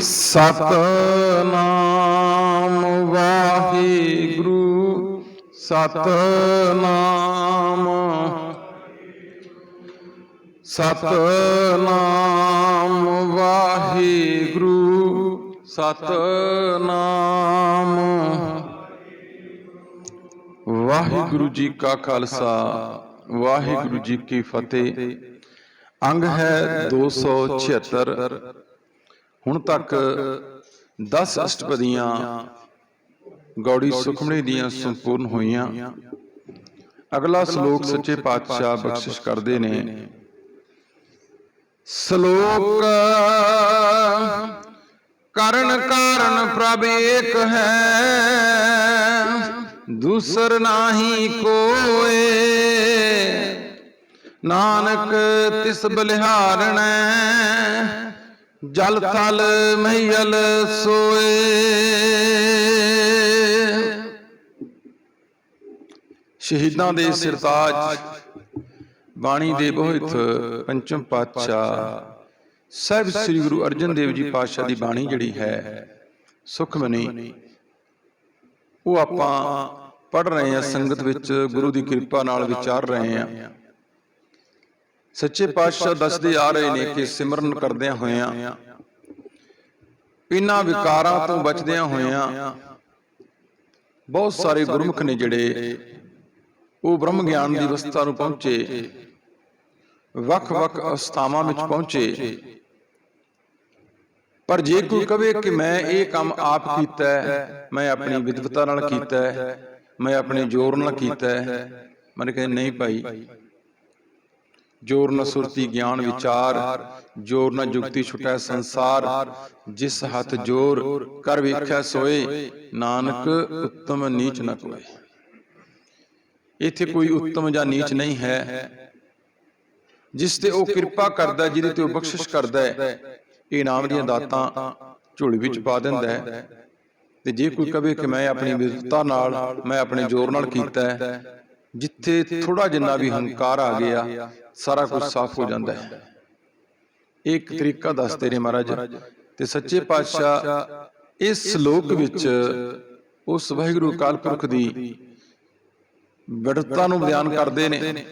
ਸਤਨਾਮ ਵਾਹਿਗੁਰੂ, ਸਤਨਾਮ। ਸਤਨਾਮ ਵਾਹਿਗੁਰੂ ਸਤਨਾਮ। ਵਾਹਿਗੁਰੂ ਜੀ ਕਾ ਖਾਲਸਾ, ਵਾਹਿਗੁਰੂ ਜੀ ਕੀ ਫਤਿਹ। ਅੰਗ ਹੈ 276 ਹੁਣ ਤੱਕ 10 ਅਸ਼ਟਪਦੀਆਂ ਗੌੜੀ ਸੁਖਮਣੀ ਦੀਆਂ ਸੰਪੂਰਨ ਹੋਈਆਂ। ਅਗਲਾ ਸ਼ਲੋਕ ਸੱਚੇ ਪਾਤਸ਼ਾਹ ਬਖਸ਼ਿਸ਼ ਕਰਦੇ ਨੇ। ਸ਼ਲੋਕ ਕਰਨ ਕਾਰਨ ਪ੍ਰਭ ਏਕ ਹੈ। ਦੂਸਰ ਨਾਹੀ ਕੋਏ। ਨਾਨਕ ਤਿਸ ਬਲਿਹਾਰਣੈ। ਜਲ ਥਲ ਮਹੀਲ ਸੋਏ। ਸ਼ਹੀਦਾਂ ਦੇ ਸਿਰਤਾਜ, ਬਾਣੀ ਦੇ ਬੋਹਿਤ ਪੰਚਮ ਪਾਤਸ਼ਾਹ, ਸਾਹਿਬ ਸ੍ਰੀ ਗੁਰੂ ਅਰਜਨ ਦੇਵ ਜੀ ਪਾਤਸ਼ਾਹ ਦੀ ਬਾਣੀ ਜਿਹੜੀ ਹੈ ਸੁਖਮਨੀ ਉਹ ਆਪਾਂ ਪੜ ਰਹੇ ਹਾਂ, ਸੰਗਤ ਵਿੱਚ ਗੁਰੂ ਦੀ ਕਿਰਪਾ ਨਾਲ ਵਿਚਾਰ ਰਹੇ ਹਾਂ। ਸੱਚੇ ਪਾਤਸ਼ਾਹ ਦੱਸਦੇ ਆ ਰਹੇ ਨੇ ਕਿ ਸਿਮਰਨ ਕਰਦਿਆਂ ਹੋਇਆਂ। ਇਹਨਾਂ ਵਿਕਾਰਾਂ ਤੋਂ ਬਚਦਿਆਂ ਹੋਇਆਂ ਬਹੁਤ ਸਾਰੇ ਗੁਰਮੁਖ ਨੇ ਜਿਹੜੇ ਉਹ ਬ੍ਰਹਮ ਗਿਆਨ ਦੀ ਅਵਸਥਾ ਨੂੰ ਪਹੁੰਚੇ। ਵੱਖ-ਵੱਖ ਅਵਸਥਾਵਾਂ ਵਿੱਚ ਪਹੁੰਚੇ। ਪਰ ਜੇ ਕੋਈ ਕਵੇ ਕਿ ਮੈਂ ਇਹ ਕੰਮ ਆਪ ਕੀਤਾ ਹੈ ਮੈਂ ਆਪਣੀ ਵਿਦਵਤਾ ਨਾਲ ਕੀਤਾ ਹੈ ਮੈਂ ਆਪਣੇ ਜ਼ੋਰ ਨਾਲ ਕੀਤਾ ਹੈ। ਮਨ ਕਹਿੰਦੇ ਨਹੀਂ ਭਾਈ ਜੋਰ ਨ ਸੁਰਤੀ ਗਿਆਨ ਵਿਚਾਰ ਜੋਰ ਨ ਜੁਗਤੀ ਛੁਟੈ ਸੰਸਾਰ ਜਿਸ ਹੱਥ ਜੋਰ ਕਰ ਵੇਖਿਆ ਸੋਏ ਨਾਨਕ ਉੱਤਮ ਨੀਚ ਨ ਕੋਏ। ਇੱਥੇ ਕੋਈ ਉੱਤਮ ਜਾਂ ਨੀਚ ਨਹੀਂ ਹੈ। ਜਿਸ ਤੇ ਉਹ ਕਿਰਪਾ ਕਰਦਾ ਜਿਹਦੇ ਤੇ ਉਹ ਬਖਸ਼ਿਸ਼ ਕਰਦਾ ਹੈ। ਇਹ ਨਾਮ ਦੀਆਂ ਦਾਤਾਂ ਝੋਲੀ ਵਿੱਚ ਪਾ ਦਿੰਦਾ ਹੈ। ਤੇ ਜੇ ਕੋਈ ਕਵੇ ਕਿ ਮੈਂ ਆਪਣੀ ਵਿਦਵਤਾ ਨਾਲ ਮੈਂ ਆਪਣੇ ਜ਼ੋਰ ਨਾਲ ਕੀਤਾ ਹੈ। ਜਿੱਥੇ ਥੋੜਾ ਜਿੰਨਾ ਵੀ ਹੰਕਾਰ ਆ ਗਿਆ ਸਾਰਾ ਕੁਝ ਸਾਫ਼ ਹੋ ਜਾਂਦਾ ਹੈ। ਇੱਕ ਤਰੀਕਾ ਦੱਸਦੇ ਨੇ ਮਹਾਰਾਜ ਤੇ ਸੱਚੇ ਪਾਤਸ਼ਾਹ ਇਸ ਸ਼ਲੋਕ ਵਿੱਚ ਉਸ ਵਾਹਿਗੁਰੂ ਅਕਾਲ ਪੁਰਖ ਦੀ ਵਿੜਤਾ ਨੂੰ ਬਿਆਨ ਕਰਦੇ ਨੇ।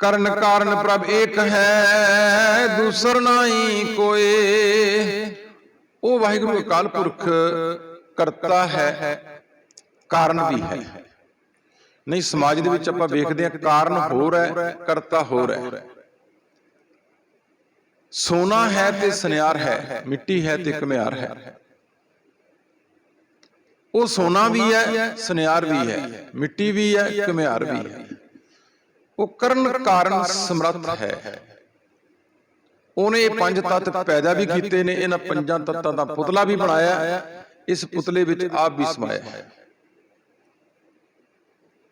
ਕਰਨ ਕਾਰਨ ਪ੍ਰਭ ਏਕ ਹੈ ਦੂਸਰ ਨਾਹੀ ਕੋਏ। ਉਹ ਵਾਹਿਗੁਰੂ ਅਕਾਲ ਪੁਰਖ ਕਰਤਾ ਹੈ। ਕਾਰਨ ਵੀ ਹੈ। ਨਹੀਂ, ਸਮਾਜ ਦੇ ਵਿੱਚ ਆਪਾਂ ਵੇਖਦੇ ਹਾਂ ਕਾਰਨ ਹੋਰ ਹੈ, ਕਰਤਾ ਹੋਰ ਹੈ। ਸੋਨਾ ਹੈ ਤੇ ਸੁਨਿਆਰ ਹੈ, ਮਿੱਟੀ ਹੈ ਤੇ ਘਮਿਆਰ ਹੈ। ਉਹ ਸੋਨਾ ਵੀ ਹੈ, ਸੁਨਿਆਰ ਵੀ ਹੈ, ਮਿੱਟੀ ਵੀ ਹੈ ਘਮਿਆਰ ਵੀ ਹੈ। ਉਹ ਕਰਨ ਕਾਰਨ ਸਮਰੱਥ ਹੈ। ਉਹਨੇ ਇਹ ਪੰਜ ਤੱਤ ਪੈਦਾ ਵੀ ਕੀਤੇ ਨੇ, ਇਹਨਾਂ ਪੰਜਾਂ ਤੱਤਾਂ ਦਾ ਪੁਤਲਾ ਵੀ ਬਣਾਇਆ, ਇਸ ਪੁਤਲੇ ਵਿੱਚ ਆਪ ਵੀ ਸਮਾਇਆ ਹੈ।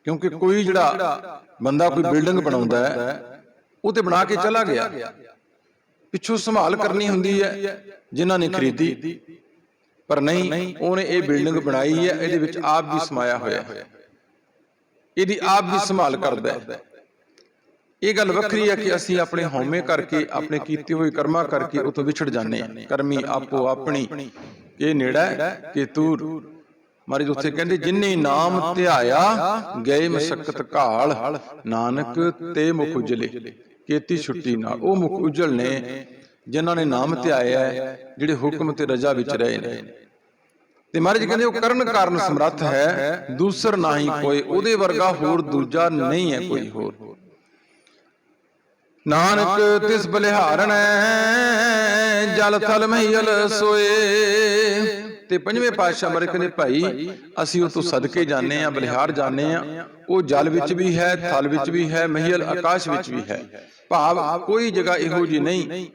ਕਿਉਂਕਿ ਕੋਈ ਜਿਹੜਾ ਬੰਦਾ ਕੋਈ ਬਿਲਡਿੰਗ ਬਣਾਉਂਦਾ ਹੈ, ਉਹ ਤੇ ਬਣਾ ਕੇ ਚਲਾ ਗਿਆ। ਪਿੱਛੋਂ ਸੰਭਾਲ ਕਰਨੀ ਹੁੰਦੀ ਹੈ, ਜਿਨ੍ਹਾਂ ਨੇ ਖਰੀਦੀ। ਪਰ ਨਹੀਂ, ਉਹਨੇ ਇਹ ਬਿਲਡਿੰਗ ਬਣਾਈ ਹੈ, ਇਹਦੇ ਵਿੱਚ ਆਪ ਵੀ ਸਮਾਇਆ ਹੋਇਆ ਹੈ। ਇਹਦੀ ਆਪ ਵੀ ਸੰਭਾਲ ਕਰਦਾ ਹੈ। ਇਹ ਗੱਲ ਵੱਖਰੀ ਹੈ ਕਿ ਅਸੀਂ ਆਪਣੇ ਹਉਮੈ ਕਰਕੇ, ਆਪਣੇ ਕੀਤੇ ਹੋਏ ਕਰਮਾਂ ਕਰਕੇ ਉਹ ਵਿਛੜ ਜਾਂਦੇ ਹਾਂ। ਕਰਮੀ ਆਪੋ ਆਪਣੀ, ਇਹ ਨੇੜਾ ਕਿ ਤੂਰ ਮਹਾਰਾਜ ਉੱਥੇ ਕਹਿੰਦੇ ਜਿਨਨੇ ਨਾਮ ਧਿਆਇਆ, ਗਏ ਮਸਕਤ ਘਾਲ। ਨਾਨਕ ਤੇ ਮੁਖ ਉਜਲੇ, ਕੀਤੀ ਛੁੱਟੀ ਨਾਲ ਉਹ ਮੁਖ ਉਜਲ ਨੇ, ਜਿਨ੍ਹਾਂ ਨੇ ਨਾਮ ਧਿਆਇਆ ਜਿਹੜੇ ਹੁਕਮ ਤੇ ਰਜ਼ਾ ਵਿੱਚ ਰਹੇ ਨੇ। ਤੇ ਮਹਾਰਾਜ ਕਹਿੰਦੇ, ਉਹ ਕਰਨ ਕਾਰਨ ਸਮਰੱਥ ਹੈ, ਦੂਸਰ ਨਹੀਂ ਕੋਈ, ਉਹਦੇ ਵਰਗਾ ਹੋਰ ਦੂਜਾ ਨਹੀਂ ਹੈ ਕੋਈ ਹੋਰ। ਨਾਨਕ ਤਿਸ ਬਲਿਹਾਰਣ ਜਲ ਥਲ ਮਹੀਲ ਸੋਏ। ਤੇ ਪੰਜਵੇਂ ਪਾਤਸ਼ਾਹ ਮਰੇ ਕਹਿੰਦੇ ਭਾਈ ਅਸੀਂ ਉਹ ਤੋਂ ਸਦਕੇ ਜਾਂਦੇ ਆ ਬਲਿਹਾਰ ਜਾਂਦੇ ਆ ਉਹ ਜਲ ਵਿੱਚ ਵੀ ਹੈ ਥਲ ਵਿੱਚ ਵੀ ਹੈ ਮਹੀਲ ਆਕਾਸ਼ ਵਿੱਚ ਵੀ ਹੈ। ਭਾਵ ਕੋਈ ਜਗ੍ਹਾ ਇਹੋ ਜੀ ਨਹੀਂ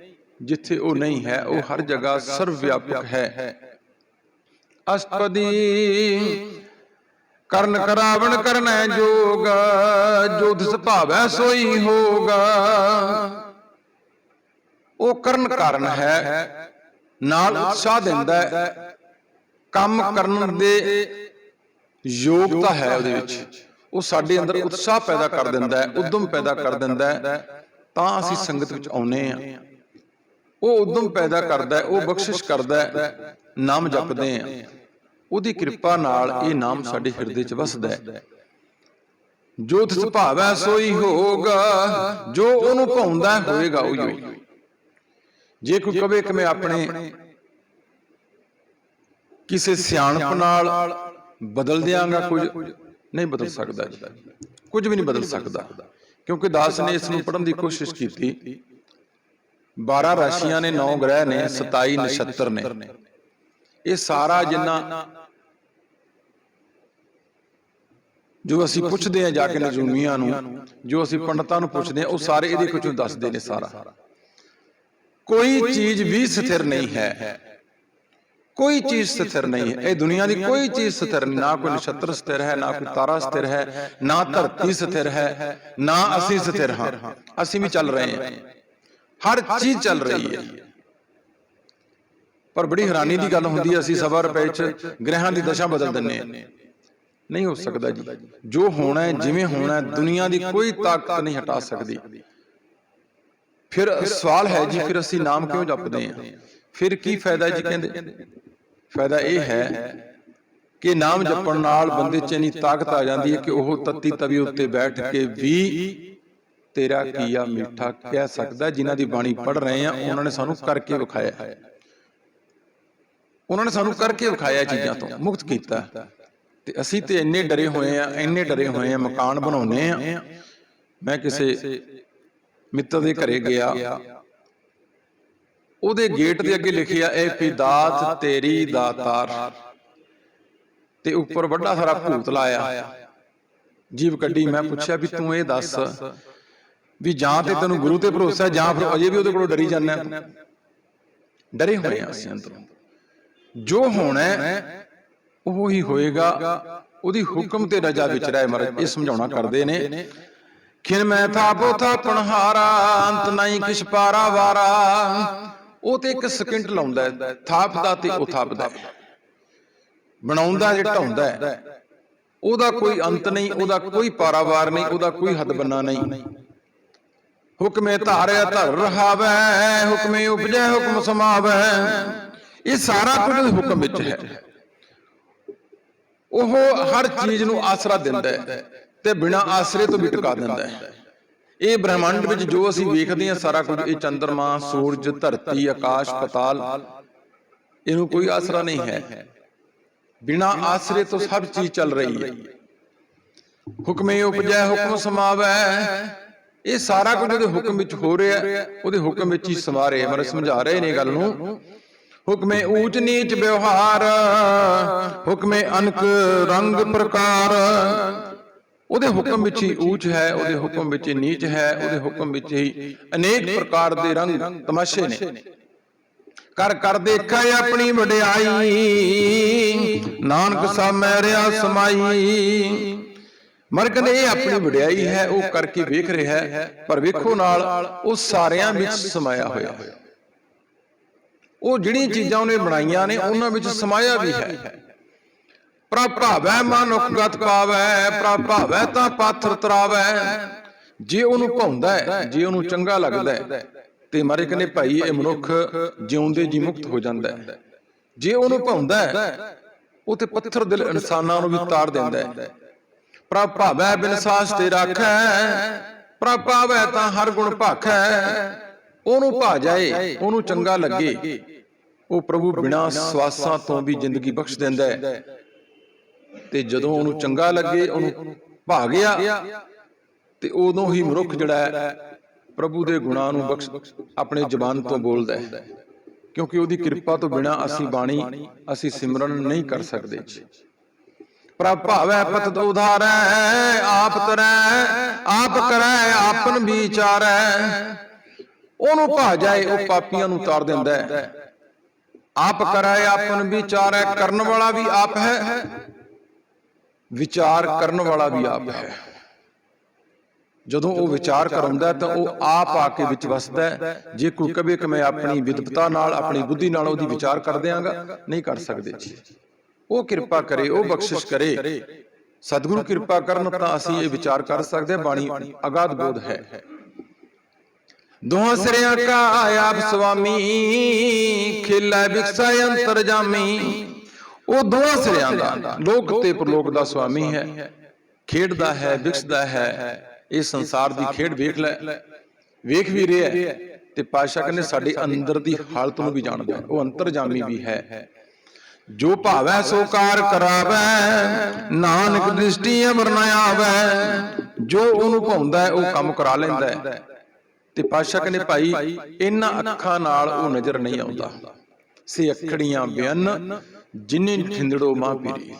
ਜਿੱਥੇ ਉਹ ਨਹੀਂ ਹੈ ਉਹ ਹਰ ਜਗ੍ਹਾ ਸਰਵ ਵਿਆਪਕ ਹੈ। ਅਸ਼ਟਪਦੀ ਕਰਨ ਕਰਾਵਣ ਕਰਨੈ ਜੋਗ ਜੋ ਦਿਸ ਭਾਵੈ ਸੋਈ ਹੋਗਾ। ਉਹ ਕਰਨ ਕਾਰਨ ਹੈ ਨਾਲ ਉਤਸ਼ਾਹ ਦਿੰਦਾ ਹੈ। ਕੰਮ ਕਰਨ ਦੇ ਯੋਗਤਾ ਹੈ ਉਹਦੇ ਵਿੱਚ। ਉਹ ਸਾਡੇ ਅੰਦਰ ਉਤਸ਼ਾਹ ਪੈਦਾ ਕਰ ਦਿੰਦਾ ਹੈ ਉਦਮ ਪੈਦਾ ਕਰ ਦਿੰਦਾ ਹੈ। ਤਾਂ ਅਸੀਂ ਸੰਗਤ ਵਿੱਚ ਆਉਨੇ ਆ ਉਹ ਉਦਮ ਪੈਦਾ ਕਰਦਾ ਹੈ ਉਹ ਬਖਸ਼ਿਸ਼ ਕਰਦਾ ਹੈ ਨਾਮ ਜਪਦੇ ਆ ਉਹਦੀ ਕਿਰਪਾ ਨਾਲ ਇਹ ਨਾਮ ਸਾਡੇ ਹਿਰਦੇ 'ਚ ਵਸਦਾ ਹੈ। ਜੋ ਤਿਸ ਭਾਵੈ ਸੋਈ ਹੋਗਾ ਜੋ ਉਹਨੂੰ ਭਾਉਂਦਾ ਹੋਏਗਾ ਉਹੀ ਹੋਈ। ਜੇ ਕੋਈ ਕਵੇ ਕਿ ਮੈਂ ਆਪਣੇ ਕਿਸੇ ਸਿਆਣਪ ਨਾਲ ਬਦਲ ਦਿਆਂਗਾ ਕੁਝ? ਨਹੀਂ ਬਦਲ ਸਕਦਾ ਜੀ। ਕੁਝ ਵੀ ਨਹੀਂ ਬਦਲ ਸਕਦਾ। ਕਿਉਂਕਿ ਦਾਸ ਨੇ ਇਸ ਨੂੰ ਪੜਨ ਦੀ ਕੋਸ਼ਿਸ਼ ਕੀਤੀ। 12 ਰਾਸ਼ੀਆਂ ਨੇ 9 ਗ੍ਰਹਿ ਨੇ 27 ਨਛੱਤਰ ਨੇ। ਇਹ ਸਾਰਾ ਜਿੰਨਾ ਜੋ ਅਸੀਂ ਪੁੱਛਦੇ ਆ ਜਾ ਕੇ ਨਜੂਮੀਆਂ ਨੂੰ ਜੋ ਅਸੀਂ ਪੰਡਤਾਂ ਨੂੰ ਪੁੱਛਦੇ ਆ ਉਹ ਸਾਰੇ ਇਹਦੇ ਕੁਝ ਦੱਸਦੇ ਨੇ ਸਾਰਾ। ਕੋਈ ਚੀਜ਼ ਵੀ ਸਥਿਰ ਨਹੀਂ ਹੈ। ਕੋਈ ਚੀਜ਼ ਸਥਿਰ ਨਹੀਂ ਹੈ। ਇਹ ਦੁਨੀਆ ਦੀ ਕੋਈ ਚੀਜ਼ ਸਥਿਰ ਨਹੀਂ। ਨਾ ਕੋਈ ਨਛੱਤਰ ਸਥਿਰ ਹੈ ਨਾ ਕੋਈ ਤਾਰਾ ਸਥਿਰ ਹੈ ਨਾ ਧਰਤੀ ਸਥਿਰ ਹੈ ਨਾ ਅਸੀਂ ਸਥਿਰ ਹਾਂ। ਅਸੀਂ ਵੀ ਚੱਲ ਰਹੇ ਹਾਂ। ਹਰ ਚੀਜ਼ ਚੱਲ ਰਹੀ ਹੈ। ਪਰ ਬੜੀ ਹੈਰਾਨੀ ਦੀ ਗੱਲ ਹੁੰਦੀ ਹੈ ਅਸੀਂ ਸਵਾ ਰੁਪਏ ਚ ਗ੍ਰਹਿਾਂ ਦੀ ਦਸ਼ਾ ਬਦਲ ਦਿੰਨੇ ਆ ਨਹੀਂ ਹੋ ਸਕਦਾ ਜੀ। ਜੋ। ਹੋਣਾ ਹੈ ਜਿਵੇਂ ਹੋਣਾ ਹੈ ਦੁਨੀਆ ਦੀ ਕੋਈ ਤਾਕਤ ਨਹੀਂ ਹਟਾ ਸਕਦੀ। ਫਿਰ ਸਵਾਲ ਹੈ ਜੀ ਫਿਰ ਅਸੀਂ ਨਾਮ ਕਿਉਂ ਜਪਦੇ ਹਾਂ ਫਿਰ ਕੀ ਫਾਇਦਾ ਜੀ ਕਹਿੰਦੇ ਫਾਇਦਾ ਇਹ ਹੈ ਕਿ ਨਾਮ ਜਪਣ ਨਾਲ ਬੰਦੇ 'ਚ ਇਨੀ ਤਾਕਤ ਆ ਜਾਂਦੀ ਹੈ ਕਿ ਉਹ ਤੱਤੀ ਤਵੀ ਉੱਤੇ ਬੈਠ ਕੇ ਵੀ ਤੇਰਾ ਕੀਆ ਮਿੱਠਾ ਕਹਿ ਸਕਦਾ ਜਿਨ੍ਹਾਂ ਦੀ ਬਾਣੀ ਪੜ ਰਹੇ ਆ ਉਹਨਾਂ ਨੇ ਸਾਨੂੰ ਕਰਕੇ ਵਿਖਾਇਆ। ਹੈ ਉਹਨਾਂ ਨੇ ਸਾਨੂੰ ਕਰਕੇ ਵਿਖਾਇਆ ਚੀਜ਼ਾਂ ਤੋਂ ਮੁਕਤ ਕੀਤਾ। ਤੇ ਅਸੀਂ ਤੇ ਇੰਨੇ ਡਰੇ ਹੋਏ ਆ ਇੰਨੇ ਡਰੇ ਹੋਏ ਆ ਮਕਾਨ ਬਣਾਉਨੇ ਆ। ਮੈਂ ਕਿਸੇ ਮਿੱਤਰ ਦੇ ਘਰੇ ਗਿਆ। ਉਹਦੇ ਗੇਟ ਦੇ ਅੱਗੇ ਲਿਖਿਆ ਇਹ ਪਿਦਾਤ ਤੇਰੀ ਦਾਤਾਰ। ਤੇ ਉੱਪਰ ਵੱਡਾ ਸਾਰਾ ਭੂਤ ਲਾਇਆ। ਜੀਵ ਕੱਢੀ ਮੈਂ ਪੁੱਛਿਆ ਵੀ ਤੂੰ ਇਹ ਦੱਸ ਵੀ ਜਾਂ ਤੇ ਤੈਨੂੰ ਗੁਰੂ ਤੇ ਭਰੋਸਾ ਹੈ ਜਾਂ ਫਿਰ ਅਜੇ ਵੀ ਉਹਦੇ ਕੋਲੋਂ ਡਰੀ ਜਾਂਦਾ ਡਰੇ ਹੋਏ ਆ ਅਸੀਂ ਅੰਦਰੋਂ। ਜੋ ਹੋਣਾ ਉਹ ਹੀ ਹੋਏਗਾ। ਉਹਦੀ ਹੁਕਮ ਤੇ ਰਜਾ ਵਿੱਚ ਰਹਿ ਮਹਾਰਾਜ ਇਹ ਸਮਝਾਉਣਾ ਕਰਦੇ ਨੇ। ਖਿਨ ਮੈਂ ਥਾਪੋ ਥਾਪਣ ਹਾਰਾ ਅੰਤ ਨਹੀਂ ਕਿਛ ਪਾਰਾ ਵਾਰਾ। ਉਹ ਤੇ ਇੱਕ ਸਕਿੰਟ ਲਾਉਂਦਾ ਹੈ ਥਾਪਦਾ ਤੇ ਉਹ ਥਾਪਦਾ ਬਣਾਉਂਦਾ ਜੇ ਢਾਉਂਦਾ ਹੈ ਉਹਦਾ ਕੋਈ ਅੰਤ ਨਹੀਂ ਉਹਦਾ ਕੋਈ ਪਾਰਾਵਾਰ ਨਹੀਂ ਉਹਦਾ ਕੋਈ ਹੱਦ ਬੰਨਾ ਨਹੀਂ। ਹੁਕਮੇ ਧਾਰਿਆ ਧਰ ਰਹਾਵੈ ਹੁਕਮੇ ਉਪਜੈ ਹੁਕਮ ਸਮਾਵੈ। ਇਹ ਸਾਰਾ ਕੁਝ ਹੁਕਮ ਵਿੱਚ ਹੈ। ਉਹ ਹਰ ਚੀਜ਼ ਨੂੰ ਆਸਰਾ ਦਿੰਦਾ ਹੈ ਤੇ ਬਿਨਾਂ ਆਸਰੇ ਤੋਂ ਵੀ ਟਿਕਾ ਦਿੰਦਾ ਹੈ। ਇਹ ਬ੍ਰਹਿਮੰਡ ਵਿੱਚ ਜੋ ਅਸੀਂ ਵੇਖਦੇ ਹਾਂ ਸਾਰਾ ਕੁਝ ਇਹ ਚੰ드ਰਮਾ ਸੂਰਜ ਧਰਤੀ ਆਕਾਸ਼ ਪਤਾਲ ਇਹਨੂੰ ਕੋਈ ਆਸਰਾ ਨਹੀਂ ਹੈ। ਬਿਨਾਂ ਆਸਰੇ ਤੋਂ ਸਭ ਚੀਜ਼ ਚੱਲ ਰਹੀ ਹੈ। ਹੁਕਮੇ ਉਪਜੈ ਹੁਕਮ ਸਮਾਵੈ। ਇਹ ਸਾਰਾ ਕੁਝ ਉਹਦੇ ਹੁਕਮ ਵਿੱਚ ਹੋ ਰਿਹਾ ਉਹਦੇ ਹੁਕਮ ਵਿੱਚ ਹੀ ਸਮਾ ਰਿਹਾ ਮਰ ਸਮਝਾ ਰਹੇ ਨੇ ਗੱਲ ਨੂੰ। ਹੁਕਮੇ ਊਚ ਨੀਚ ਵਿਵਹਾਰ। ਹੁਕਮੇ ਅਨਕ ਰੰਗ ਪ੍ਰਕਾਰ। ਉਹਦੇ ਹੁਕਮ ਵਿੱਚ ਹੀ ਊਚ ਹੈ ਉਹਦੇ ਹੁਕਮ ਵਿੱਚ ਹੀ ਨੀਚ ਹੈ ਉਹਦੇ ਹੁਕਮ ਵਿੱਚ ਹੀ ਅਨੇਕ ਪ੍ਰਕਾਰ ਦੇ ਰੰਗ ਤਮਾਸ਼ੇ ਨੇ। ਕਰ ਕਰ ਦੇਖਿਆ ਆਪਣੀ ਵਡਿਆਈ। ਨਾਨਕ ਸਾਮੈ ਰਿਆ ਸਮਾਈ। ਮਰ ਕਹਿੰਦੇ ਇਹ ਆਪਣੀ ਵਡਿਆਈ ਹੈ ਉਹ ਕਰਕੇ ਵੇਖ ਰਿਹਾ ਹੈ। ਪਰ ਵੇਖੋ ਨਾਲ ਉਹ ਸਾਰਿਆਂ ਵਿੱਚ ਸਮਾਇਆ ਹੋਇਆ। ਉਹ ਜਿਹੜੀਆਂ ਚੀਜ਼ਾਂ ਉਹਨੇ ਬਣਾਈਆਂ ਨੇ ਉਹਨਾਂ ਵਿੱਚ ਸਮਾਇਆ ਵੀ ਹੈ। ਪ੍ਰਭਾਵੈ ਮਨੁੱਖ ਗਤ ਪਾਵੈ ਪ੍ਰਭਾਵੈ ਤਾਂ ਪਾਥਰ ਤਰਾਵੈ। ਜੇ ਉਹਨੂੰ ਭਾਉਂਦਾ ਹੈ ਜੇ ਉਹਨੂੰ ਚੰਗਾ ਲੱਗਦਾ ਹੈ ਤੇ ਮਾਰੇ ਕਹਿੰਦੇ ਭਾਈ ਇਹ ਮਨੁੱਖ ਜਿਉਂਦੇ ਜੀ ਮੁਕਤ ਹੋ ਜਾਂਦਾ। ਹੈ ਜੇ ਉਹਨੂੰ ਭਾਉਂਦਾ ਹੈ ਉਹ ਤੇ ਪੱਥਰ ਦਿਲ ਇਨਸਾਨਾਂ ਨੂੰ ਵੀ ਤਾੜ ਦਿੰਦਾ। ਹੈ ਪ੍ਰਭਾਵੈ ਬਿਨ ਸਾਸ ਤੇ ਰੱਖੈ ਪ੍ਰਭਾਵੈ ਤਾਂ ਹਰ ਗੁਣ ਭਾਖੈ। ਉਹਨੂੰ ਭਾ ਜਾਏ, ਉਹਨੂੰ ਚੰਗਾ ਲੱਗੇ, ਉਹ ਪ੍ਰਭੂ ਬਿਨਾਂ ਸਵਾਸਾਂ ਤੋਂ ਵੀ ਜ਼ਿੰਦਗੀ ਬਖਸ਼ ਦਿੰਦਾ। ਹੈ ਤੇ ਜਦੋਂ ਉਹਨੂੰ ਚੰਗਾ ਲੱਗੇ, ਉਹਨੂੰ ਭਾ ਗਿਆ, ਤੇ ਉਦੋਂ ਹੀ ਮਨੁੱਖ ਜਿਹੜਾ ਹੈ, ਪ੍ਰਭੂ ਦੇ ਗੁਣਾਂ ਨੂੰ ਬਖਸ਼ ਆਪਣੇ ਜ਼ਬਾਨ ਤੋਂ ਬੋਲਦਾ ਹੈ। ਕਿਉਂਕਿ ਉਹਦੀ ਕਿਰਪਾ ਤੋਂ ਬਿਨਾ ਅਸੀਂ ਬਾਣੀ, ਅਸੀਂ ਸਿਮਰਨ ਨਹੀਂ ਕਰ ਸਕਦੇ। ਜੀ ਪ੍ਰਭ ਭਾਵੈ ਪਤ ਉਧਾਰੈ, ਆਪ ਤਰੈ, ਆਪ ਕਰੈ, ਆਪਨ ਵਿਚਾਰੈ ਉਹਨੂੰ ਭਾ ਜਾਏ, ਉਹ ਪਾਪੀਆਂ ਨੂੰ ਤਾਰ ਦਿੰਦਾ ਹੈ। ਆਪ ਕਰੈ, ਆਪਨ ਵਿਚਾਰੈ ਕਰਨ ਵਾਲਾ ਵੀ ਆਪ ਹੈ। ਵਿਚਾਰ ਕਰਨ ਵਾਲਾ ਵੀ ਆਪ ਹੈ। ਜਦੋਂ ਉਹ ਵਿਚਾਰ ਕਰਾਉਂਦਾ ਤਾਂ ਉਹ ਆਪ ਆ ਕੇ ਵਿੱਚ ਵਸਦਾ ਜੇ ਕੋਈ ਕਵੇ ਕਿ ਮੈਂ ਆਪਣੀ ਵਿਦਪਤਾ ਨਾਲ ਆਪਣੀ ਬੁੱਧੀ ਨਾਲ ਉਹਦੀ ਵਿਚਾਰ ਕਰ ਦਿਆਂਗਾ ਨਹੀਂ ਕਰ ਸਕਦੇ ਜੀ। ਉਹ ਕਿਰਪਾ ਕਰੇ ਉਹ ਬਖਸ਼ਿਸ਼ ਕਰੇ। ਸਤਿਗੁਰੂ ਕਿਰਪਾ ਕਰਨ ਤਾਂ ਅਸੀਂ ਇਹ ਵਿਚਾਰ ਕਰ ਸਕਦੇ ਹਾਂ ਬਾਣੀ ਅਗਾਧ ਬੋਧ ਹੈ। ਦੋਹਾਂ ਸਿਰਿਆਂ ਕਾ ਆਪ ਸੁਆਮੀ ਖੇਲਾ ਵਿਕਸਾ ਅੰਤਰ ਜਾਮੀ ਉਹ ਦੋਹਾਂ ਸਿਰਿਆਂ ਦਾ। ਲੋਕ ਤੇ ਪ੍ਰਲੋਕ ਦਾ ਸੁਆਮੀ ਹੈ। ਖੇਡਦਾ ਹੈ ਵਿਕਸਦਾ ਹੈ। ਇਹ ਸੰਸਾਰ ਦੀ ਖੇਡ ਵੇਖ ਲੈ। ਵੇਖ ਵੀ ਰਿਹਾ ਹੈ। ਤੇ ਪਾਸ਼ਾ ਕਹਿੰਦੇ ਸਾਡੇ ਅੰਦਰ ਦੀ ਹਾਲਤ ਨੂੰ ਵੀ ਜਾਣਦਾ ਹੈ। ਉਹ ਅੰਤਰਜਾਮੀ ਵੀ ਹੈ। ਜੋ ਭਾਵੈ ਸੋ ਕਾਰ ਕਰਾਵੈ। ਨਾਨਕ ਦ੍ਰਿਸ਼ਟੀ ਅਮਰ ਨ ਆਵੈ। ਜੋ ਉਹਨੂੰ ਭਾਉਂਦਾ ਹੈ ਉਹ ਕੰਮ ਕਰਾ ਲੈਂਦਾ ਹੈ। ਤੇ ਪਾਸ਼ਾ ਕਹਿੰਦੇ ਭਾਈ ਇਹਨਾਂ ਅੱਖਾਂ ਨਾਲ ਉਹ ਨਜ਼ਰ ਨਹੀਂ ਆਉਂਦਾ। ਸੇ ਅੱਖੜੀਆਂ ਬਿਆਨ ਜਿਨੇ ਠਿੰਦੜੋ ਮਾਂ ਪੀਰੀ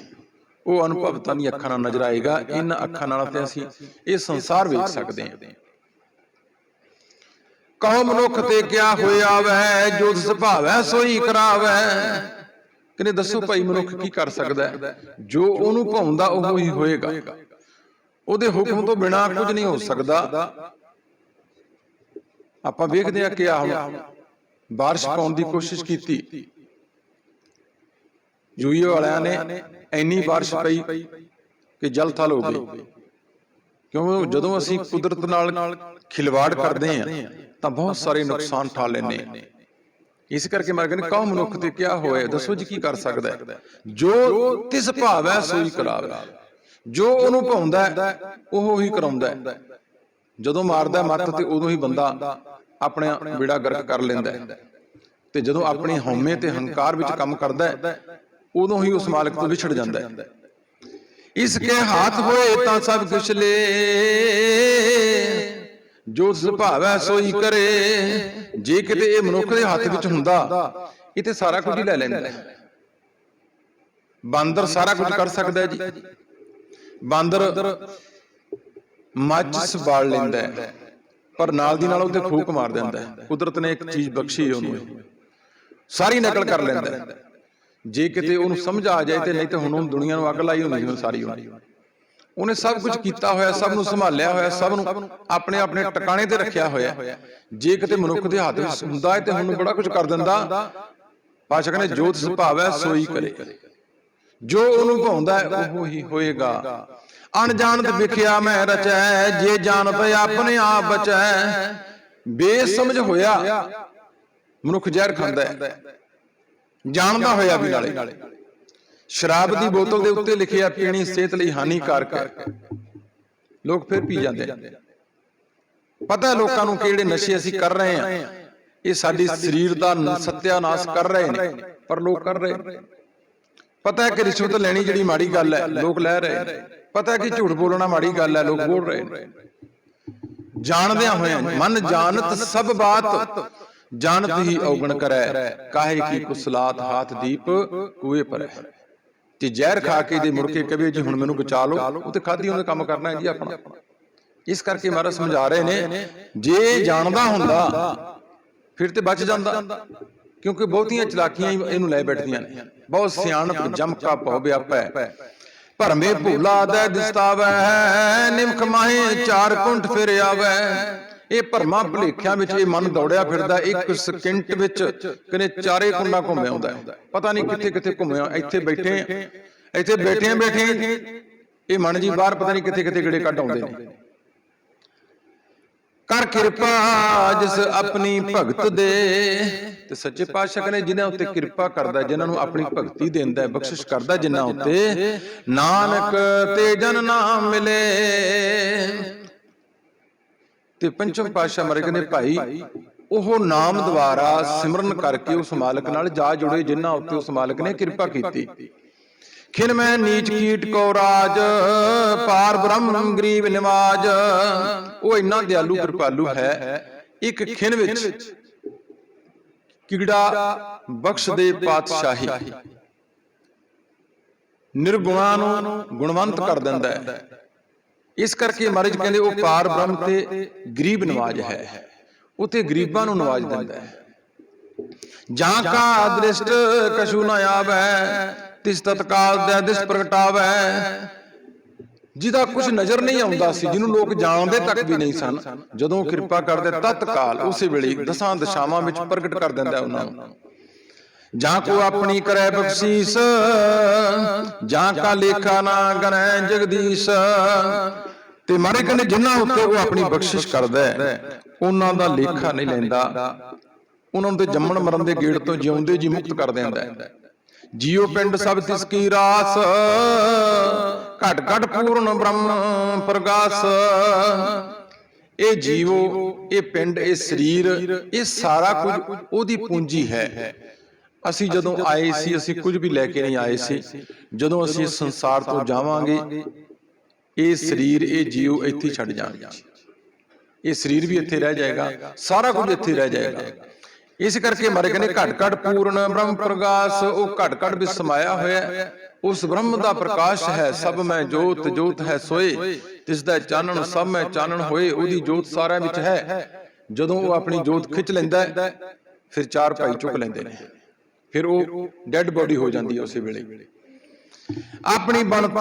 ਉਹ ਅਨੁਭਵ ਤਾਂ ਨਹੀਂ ਅੱਖਾਂ ਨਾਲ ਨਜ਼ਰ ਆਏਗਾ ਇਹਨਾਂ ਅੱਖਾਂ ਨਾਲ ਤੇ ਅਸੀਂ ਇਹ ਸੰਸਾਰ ਵੇਖ ਸਕਦੇ ਹਾਂ। ਕਹੋ ਮਨੁੱਖ ਤੇ ਕਿਆ ਹੋਇਆ ਵੈ ਜੋ ਸੁਭਾਵੈ ਸੋਈ ਕਰਾਵੈ? ਕਹਿੰਦੇ ਦੱਸੋ ਭਾਈ ਮਨੁੱਖ ਕੀ ਕਰ ਸਕਦਾ ਜੋ ਉਹਨੂੰ ਭਾਉਂਦਾ ਉਹ ਹੀ ਹੋਏਗਾ। ਉਹਦੇ ਹੁਕਮ ਤੋਂ ਬਿਨਾ ਕੁਝ ਨਹੀਂ ਹੋ ਸਕਦਾ। ਆਪਾਂ ਵੇਖਦੇ ਆ ਕਿ ਆ ਹੁਣ ਬਾਰਿਸ਼ ਪਾਉਣ ਦੀ ਕੋਸ਼ਿਸ਼ ਕੀਤੀ। ਯੂਏ ਵਾਲਿਆਂ ਨੇ ਇੰਨੀ ਬਾਰਿਸ਼ ਪਈ ਕਿ ਜਲ ਥਲ ਹੋ ਗਈ। ਕਿਉਂ? ਜਦੋਂ ਅਸੀਂ ਕੁਦਰਤ ਨਾਲ ਖਿਲਵਾੜ ਕਰਦੇ ਆ ਤਾਂ ਬਹੁਤ ਸਾਰੇ ਨੁਕਸਾਨ ਠਾ ਲੈਨੇ ਆ ਇਸ ਕਰਕੇ ਮੈਂ ਕਹਿੰਦਾ ਕੌਮ ਮਨੁੱਖ ਤੇ ਕਿਆ ਹੋਇਆ ਦੱਸੋ ਜੀ ਕੀ ਕਰ ਸਕਦਾ ਜੋ ਤਿਸ ਭਾਵੈ ਸੋਈ ਕਰਾਵੇ ਜੋ ਉਹਨੂੰ ਭਾਉਂਦਾ ਉਹ ਹੀ। ਕਰਾਉਂਦਾ ਜਦੋਂ ਮਾਰਦਾ ਮੱਤ ਤੇ ਉਦੋਂ ਹੀ ਬੰਦਾ ਆਪਣੇ ਵਿੜਾ ਗਰਕ ਕਰ ਲੈਂਦਾ ਤੇ ਜਦੋਂ ਆਪਣੀ ਹਉਮੈ ਤੇ ਹੰਕਾਰ ਵਿੱਚ ਕੰਮ ਕਰਦਾ ਉਦੋਂ ਹੀ ਉਸ ਮਾਲਕ ਤੋਂ ਵਿਛੜ ਜਾਂਦਾ ਹੈ। ਇਸ ਕੇ ਹੱਥ ਹੋਏ ਤਾਂ ਸਭ ਕੁਛ ਲੈ। ਜੋ ਸੁਭਾਵੈ ਸੋਈ ਕਰੇ। ਜੇ ਕਿਤੇ ਇਹ ਮਨੁੱਖ ਦੇ ਹੱਥ ਵਿੱਚ ਹੁੰਦਾ ਇਹ ਤੇ ਸਾਰਾ ਕੁਝ ਹੀ ਲੈ ਲੈਂਦਾ। ਬਾਂਦਰ ਸਾਰਾ ਕੁਝ ਕਰ ਸਕਦਾ ਹੈ ਜੀ। ਬਾਂਦਰ ਮੱਝ ਸੰਭਾਲ ਲੈਂਦਾ ਹੈ। ਪਰ ਨਾਲ ਦੀ ਨਾਲ ਉਹਤੇ ਫੂਕ ਮਾਰ ਦਿੰਦਾ ਹੈ। ਕੁਦਰਤ ਨੇ ਇੱਕ ਚੀਜ਼ ਬਖਸ਼ੀ ਉਹਨੂੰ। ਸਾਰੀ ਨਕਲ ਕਰ ਲੈਂਦਾ ਹੈ। ਜੇ ਕਿਤੇ ਉਹਨੂੰ ਸਮਝ ਆ ਜਾਏ ਤੇ ਨਹੀਂ ਤੇ ਹੁਣ ਉਹ ਦੁਨੀਆ ਨੂੰ ਅੱਗ ਲਾਈ ਹੁੰਦੀ ਸਾਰੀ ਉਹਨੇ ਉਹਨੇ ਸਭ ਕੁਝ ਕੀਤਾ ਹੋਇਆ ਸਭ ਨੂੰ ਸੰਭਾਲਿਆ ਹੋਇਆ ਸਭ ਨੂੰ ਆਪਣੇ ਆਪਣੇ ਟਿਕਾਣੇ ਤੇ ਰੱਖਿਆ ਹੋਇਆ। ਜੇ ਕਿਤੇ ਮਨੁੱਖ ਦੇ ਹੱਥ ਵਿੱਚ ਹੁੰਦਾ ਹੈ ਤੇ ਹੁਣ ਬੜਾ ਕੁਝ ਕਰ ਦਿੰਦਾ। ਪਾਸ਼ਾ ਕਹਿੰਦੇ ਜੋਤ ਸੁਭਾਵੈ ਸੋਈ ਕਰੇ। ਜੋ ਉਹਨੂੰ ਭਾਉਂਦਾ ਉਹ ਹੀ ਹੋਏਗਾ। ਅਣਜਾਣਤ ਵਿਖਿਆ ਮੈਂ ਰਚੈ ਜੇ ਜਾਣ ਪਏ ਆਪਣੇ ਆਪ ਬਚੈ। ਬੇਸਮਝ ਹੋਇਆ। ਮਨੁੱਖ ਜ਼ਹਿਰ ਖਾਂਦਾ ਹੈ। ਜਾਣਦਾ ਹੋਇਆ ਵੀ ਨਾਲੇ। ਸ਼ਰਾਬ ਦੀ ਬੋਤਲ ਦੇ ਉੱਤੇ ਲਿਖਿਆ ਪੀਣੀ ਸਿਹਤ ਲਈ ਹਾਨੀਕਾਰਕ ਹੈ। ਲੋਕ ਫਿਰ ਪੀ ਜਾਂਦੇ ਪਤਾ ਲੋਕਾਂ ਨੂੰ ਕਿਹੜੇ ਨਸ਼ੇ ਅਸੀਂ ਕਰ ਰਹੇ ਹਾਂ। ਇਹ ਸਾਡੀ ਸਰੀਰ ਦਾ ਸੱਤਿਆਨਾਸ਼ ਕਰ ਰਹੇ ਨੇ। ਪਰ ਲੋਕ ਕਰ ਰਹੇ। ਪਤਾ ਹੈ ਕਿ ਰਿਸ਼ਵਤ ਲੈਣੀ ਜਿਹੜੀ ਮਾੜੀ ਗੱਲ ਹੈ। ਲੋਕ ਲੈ ਰਹੇ ਪਤਾ ਹੈ ਕਿ ਝੂਠ ਬੋਲਣਾ ਮਾੜੀ ਗੱਲ ਹੈ। ਲੋਕ ਬੋਲ ਰਹੇ ਜਾਣਦਿਆਂ ਹੋਇਆਂ ਮਨ ਜਾਣਤ ਸਭ ਬਾਤ। ਜਾਣਤ ਹੀ ਔਗਣ ਕਰੈ ਕਾਹੇ ਕੀ ਕੁਸਲਾਤ ਹਾਥ ਦੀਪ ਕੂਏ ਪਰ। ਤੇ ਜ਼ਹਿਰ ਖਾ ਕੇ ਦੇ ਮੁੜ ਕੇ ਕਵੇ ਜੀ ਹੁਣ ਮੈਨੂੰ ਬਚਾ ਲਓ ਉਹ ਤੇ ਖਾਦੀ ਉਹਨੇ ਕੰਮ ਕਰਨਾ ਹੈ ਜੀ ਆਪਣਾ। ਇਸ ਕਰਕੇ ਮਹਾਰਾਜ ਸਮਝਾ ਰਹੇ ਨੇ ਜੇ ਜਾਣਦਾ ਹੁੰਦਾ ਫਿਰ ਤੇ ਬਚ ਜਾਂਦਾ। ਕਿਉਂਕਿ ਬਹੁਤੀਆਂ ਚਲਾਕੀਆਂ ਇਹਨੂੰ ਲੈ ਬੈਠਦੀਆਂ ਨੇ। ਬਹੁਤ ਸਿਆਣਪ ਜਮਕਾ ਭਉ ਵਿਆਪੈ ਭਰਮੇ ਭੂਲਾ ਦੇ ਦਿਸਤਾਵੈ ਨਿਮਖ ਮਾਹੇ ਚਾਰ ਕੁੰਠ ਫਿਰ ਆਵੈ। ਇਹ ਭਰਮਾ ਭਲੇਖਿਆਂ ਵਿੱਚ ਇਹ ਮਨ ਦੌੜਿਆ ਫਿਰਦਾ ਇੱਕ ਸਕਿੰਟ ਵਿੱਚ ਕਿਨੇ ਚਾਰੇ ਕੁੰਡਾ ਘੁੰਮਿਆ ਆਉਂਦਾ ਹੈ। ਪਤਾ ਨਹੀਂ ਕਿੱਥੇ ਕਿੱਥੇ ਘੁੰਮਿਆ ਇੱਥੇ ਬੈਠੇ ਇੱਥੇ ਬੈਠੇ ਬੈਠੇ ਇਹ ਮਨ ਜੀ ਬਾਹਰ ਪਤਾ ਨਹੀਂ ਕਿੱਥੇ ਕਿੱਥੇ ਗੇੜੇ ਕੱਢ ਆਉਂਦੇ ਨੇ। ਕਰ ਕਿਰਪਾ ਜਿਸ ਆਪਣੀ ਭਗਤ ਦੇ। ਤੇ ਸੱਚੇ ਪਾਤਸ਼ਾਹ ਕਹਿੰਦੇ ਜਿਨ੍ਹਾਂ ਉੱਤੇ ਕਿਰਪਾ ਕਰਦਾ ਜਿਨ੍ਹਾਂ ਨੂੰ ਆਪਣੀ ਭਗਤੀ ਦਿੰਦਾ ਹੈ ਬਖਸ਼ਿਸ਼ ਕਰਦਾ ਜਿਨ੍ਹਾਂ ਉੱਤੇ ਨਾਨਕ ਤੇ ਜਨ ਨਾਮ ਮਿਲੇ। ਤੇ ਪੰਚਮ ਪਾਤਸ਼ਾਹ ਮਰੇ ਕਹਿੰਦੇ ਭਾਈ, ਉਹ ਨਾਮ ਦੁਆਰਾ ਸਿਮਰਨ ਕਰਕੇ ਉਸ ਮਾਲਕ ਨਾਲ ਜਾ ਜੁੜੇ, ਜਿਨ੍ਹਾਂ ਉੱਤੇ ਉਸ ਮਾਲਕ ਨੇ ਕਿਰਪਾ ਕੀਤੀ। ਖਿਨ ਮੈਂ ਨੀਚ ਕੀਟ ਕੋ ਰਾਜ, ਪਾਰ ਬ੍ਰਹਮ ਗਰੀਬ ਨਿਵਾਜ। ਉਹ ਇੰਨਾ ਦਿਆਲੂ, ਕਿਰਪਾਲੂ ਹੈ। ਇੱਕ ਖਿਨ ਵਿੱਚ ਕਿਗੜਾ ਬਖਸ਼ ਦੇ ਪਾਤਸ਼ਾਹੀ। ਨਿਰਗੁਣਾ ਨੂੰ ਗੁਣਵੰਤ ਕਰ ਦਿੰਦਾ ਹੈ। ਇਸ ਕਰਕੇ ਮਹਾਰਾਜ ਕਹਿੰਦੇ ਉਹ ਪਾਰ ਬ੍ਰਹਮ ਤੇ ਗਰੀਬ ਨਵਾਜ ਹੈ। ਉਹ ਤੇ ਗਰੀਬਾਂ ਨੂੰ ਨਵਾਜ ਦਿੰਦਾ ਹੈ। ਜਾਂ ਕਾ ਦ੍ਰਿਸ਼ਟ ਕਛੂ ਨ ਆਵੈ, ਤਿਸ ਤਤਕਾਲ ਦੇ ਦਿਸ ਪ੍ਰਗਟਾਵੈ। ਜਿਹਦਾ ਕੁਝ ਨਜ਼ਰ ਨਹੀਂ ਆਉਂਦਾ ਸੀ, ਜਿਹਨੂੰ ਲੋਕ ਜਾਣਦੇ ਤੱਕ ਵੀ ਨਹੀਂ ਸਨ, ਜਦੋਂ ਕਿਰਪਾ ਕਰਦੇ ਤਤਕਾਲ, ਉਸੇ ਵੇਲੇ ਦਸਾਂ ਦਿਸ਼ਾਵਾਂ ਵਿੱਚ ਪ੍ਰਗਟ ਕਰ ਦਿੰਦਾ ਹੈ ਉਹਨਾਂ ਨੂੰ। ਜਾਂ ਕੋ ਆਪਣੀ ਕਰੈ ਬਖਸ਼ੀਸ ਜਾਂ ਕਾ ਲੇਖਾ ਨਾ ਗਣੈ ਜਗਦੀਸ਼। ਤੇ ਮਾਰੇ ਕਹਿੰਦੇ ਜਿਨ੍ਹਾਂ ਉੱਤੇ ਉਹ ਆਪਣੀ ਬਖਸ਼ਿਸ਼ ਕਰਦਾ ਹੈ ਉਹਨਾਂ ਦਾ ਲੇਖਾ ਨਹੀਂ ਲੈਂਦਾ। ਉਹਨਾਂ ਨੂੰ ਤੇ ਜੰਮਣ ਮਰਨ ਦੇ ਗੇੜ ਤੋਂ ਜਿਉਂਦੇ ਜੀ ਮੁਕਤ ਕਰ ਦਿੰਦਾ ਹੈ। ਜੀਉ ਪਿੰਡ ਸਭ ਤਿਸ ਕੀ ਰਾਸ। ਘਟ ਘਟ ਪੂਰਨ ਬ੍ਰਹਮ ਪ੍ਰਗਾਸ। ਇਹ ਜੀਵੋ ਇਹ ਪਿੰਡ ਇਹ ਸਰੀਰ ਇਹ ਸਾਰਾ ਕੁਝ ਉਹਦੀ ਪੂੰਜੀ ਹੈ। ਅਸੀਂ ਜਦੋਂ ਆਏ ਸੀ ਅਸੀਂ ਕੁਝ ਵੀ ਲੈ ਕੇ ਨਹੀਂ ਆਏ ਸੀ। ਜਦੋਂ ਅਸੀਂ ਇਸ ਸੰਸਾਰ ਤੋਂ ਜਾਵਾਂਗੇ ਇਹ ਸਰੀਰ ਇਹ ਜੀਵ ਇੱਥੇ ਛੱਡ ਜਾਣਗੇ। ਇਹ ਸਰੀਰ ਵੀ ਇੱਥੇ ਰਹਿ ਜਾਏਗਾ। ਸਾਰਾ ਕੁਝ ਇੱਥੇ ਰਹਿ ਜਾਏਗਾ। ਇਸ ਕਰਕੇ ਮਾਰੇ ਕਹਿੰਦੇ ਘਟ ਘਟ ਪੂਰਨ ਬ੍ਰਹਮ ਪ੍ਰਗਾਸ ਉਹ ਘਟ ਘਟ ਵਿੱਚ ਸਮਾਇਆ ਹੋਇਆ। ਉਸ ਬ੍ਰਹਮ ਦਾ ਪ੍ਰਕਾਸ਼ ਹੈ ਸਭ ਮੈਂ ਜੋਤ ਜੋਤ ਹੈ ਸੋਏ। ਤਿਸ ਦਾ ਚਾਨਣ ਸਭ ਮੈਂ ਚਾਨਣ ਹੋਏ ਉਹਦੀ ਜੋਤ ਸਾਰਿਆਂ ਵਿੱਚ ਹੈ। ਜਦੋਂ ਉਹ ਆਪਣੀ ਜੋਤ ਖਿੱਚ ਲੈਂਦਾ ਫਿਰ ਚਾਰ ਭਾਈ ਚੁੱਕ ਲੈਂਦੇ ਨੇ ਫਿਰ ਉਹ ਡੈੱਡ ਬੋਡੀ ਹੋ ਜਾਂਦੀ ਹੈ ਉਸੇ ਵੇਲੇ। ਆਪਣੀ ਬਣਤ